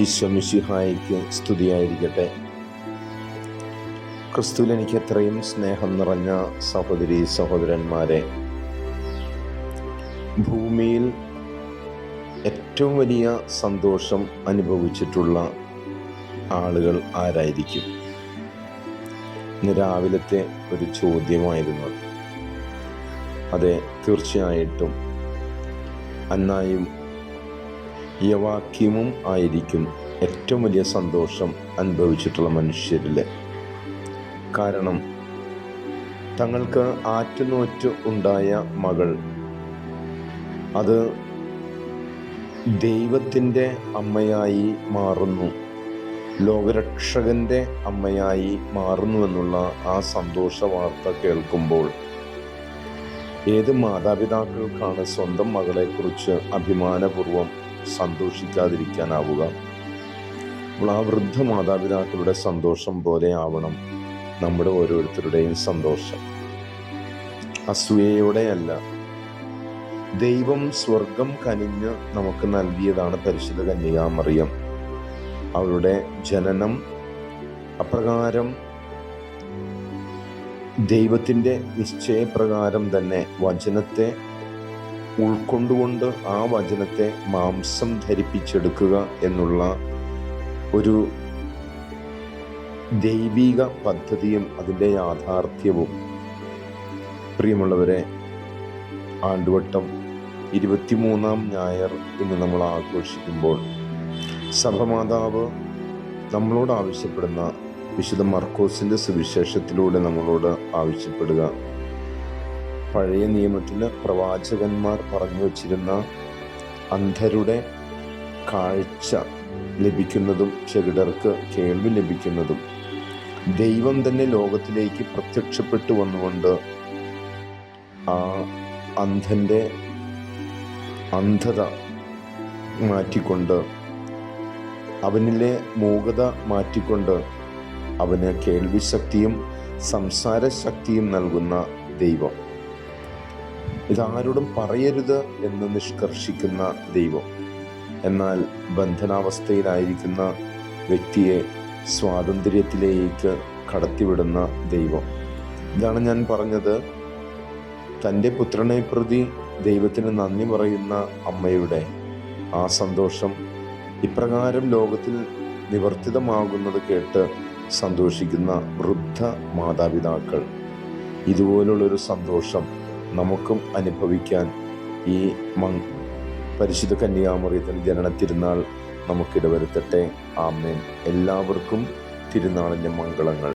ഈശ്വമിഷിഹായിക്ക് സ്തുതിയായിരിക്കട്ടെ. ക്രിസ്തുവിൽ എനിക്ക് എത്രയും സ്നേഹം നിറഞ്ഞ സഹോദരി സഹോദരന്മാരെ ഭൂമിയിൽ ഏറ്റവും വലിയ സന്തോഷം അനുഭവിച്ചിട്ടുള്ള ആളുകൾ ആരായിരിക്കും? ഇന്ന് രാവിലത്തെ ഒരു ചോദ്യമായിരുന്നു. അതെ തീർച്ചയായിട്ടും അന്നായും യവാക്യമും ആയിരിക്കും ഏറ്റവും വലിയ സന്തോഷം അനുഭവിച്ചിട്ടുള്ള മനുഷ്യരിൽ കാരണം തങ്ങൾക്ക് ആറ്റുനോറ്റ് ഉണ്ടായ മകൾ അത് ദൈവത്തിന്റെ അമ്മയായി മാറുന്നു. ലോകരക്ഷകന്റെ അമ്മയായി മാറുന്നു എന്നുള്ള ആ സന്തോഷ വാർത്ത കേൾക്കുമ്പോൾ ഏത് മാതാപിതാക്കൾക്കാണ് സ്വന്തം മകളെക്കുറിച്ച് അഭിമാനപൂർവം സന്തോഷിക്കാതിരിക്കാനാവുക. അപ്പോൾ ആ വൃദ്ധ മാതാപിതാക്കളുടെ സന്തോഷം പോലെ ആവണം നമ്മുടെ ഓരോരുത്തരുടെയും സന്തോഷം. അസൂയയോടെയല്ല ദൈവം സ്വർഗം കനിഞ്ഞ് നമുക്ക് നൽകിയതാണ് പരിശുദ്ധ കന്യകാമറിയം അവരുടെ ജനനം അപ്രകാരം ദൈവത്തിന്റെ നിശ്ചയപ്രകാരം തന്നെ വചനത്തെ ഉൾക്കൊണ്ടുകൊണ്ട് ആ വചനത്തെ മാംസം ധരിപ്പിച്ചെടുക്കുക എന്നുള്ള ഒരു ദൈവിക പദ്ധതിയും അതിന്റെ യാഥാർത്ഥ്യവും. പ്രിയമുള്ളവരെ ആണ്ടുവട്ടം ഇരുപത്തിമൂന്നാം ഞായർ ഇന്ന് നമ്മൾ ആഘോഷിക്കുമ്പോൾ സഭമാതാവ് നമ്മളോട് ആവശ്യപ്പെടുന്ന വിശുദ്ധ മർക്കോസിന്റെ സുവിശേഷത്തിലൂടെ നമ്മളോട് ആവശ്യപ്പെടുക. പഴയ നിയമത്തിൽ പ്രവാചകന്മാർ പറഞ്ഞു വച്ചിരുന്ന അന്ധരുടെ കാഴ്ച ലഭിക്കുന്നതും ചെകിടർക്ക് കേൾവി ലഭിക്കുന്നതും ദൈവം തന്നെ ലോകത്തിലേക്ക് പ്രത്യക്ഷപ്പെട്ടു വന്നുകൊണ്ട് ആ അന്ധന്റെ അന്ധത മാറ്റിക്കൊണ്ട് അവനിലെ മൂകത മാറ്റിക്കൊണ്ട് അവന് കേൾവിശക്തിയും സംസാര ശക്തിയും നൽകുന്ന ദൈവം. ഇതാരോടും പറയരുത് എന്ന് നിഷ്കർഷിക്കുന്ന ദൈവം. എന്നാൽ ബന്ധനാവസ്ഥയിലായിരിക്കുന്ന വ്യക്തിയെ സ്വാതന്ത്ര്യത്തിലേക്ക് കടത്തിവിടുന്ന ദൈവം. ഇതാണ് ഞാൻ പറഞ്ഞത്. തന്റെ പുത്രനെ പ്രതി ദൈവത്തിന് നന്ദി പറയുന്ന അമ്മയുടെ ആ സന്തോഷം ഇപ്രകാരം ലോകത്തിൽ നിവർത്തിതമാകുന്നത് കേട്ട് സന്തോഷിക്കുന്ന വൃദ്ധ മാതാപിതാക്കൾ. ഇതുപോലുള്ളൊരു സന്തോഷം നമുക്കും അനുഭവിക്കാൻ ഈ മങ് പരിശുദ്ധ കന്യാമറിയത്തിന്റെ ജനന തിരുനാൾ നമുക്കിടവരുത്തട്ടെ. ആമേൻ. എല്ലാവർക്കും തിരുനാളിന്റെ മംഗളങ്ങൾ.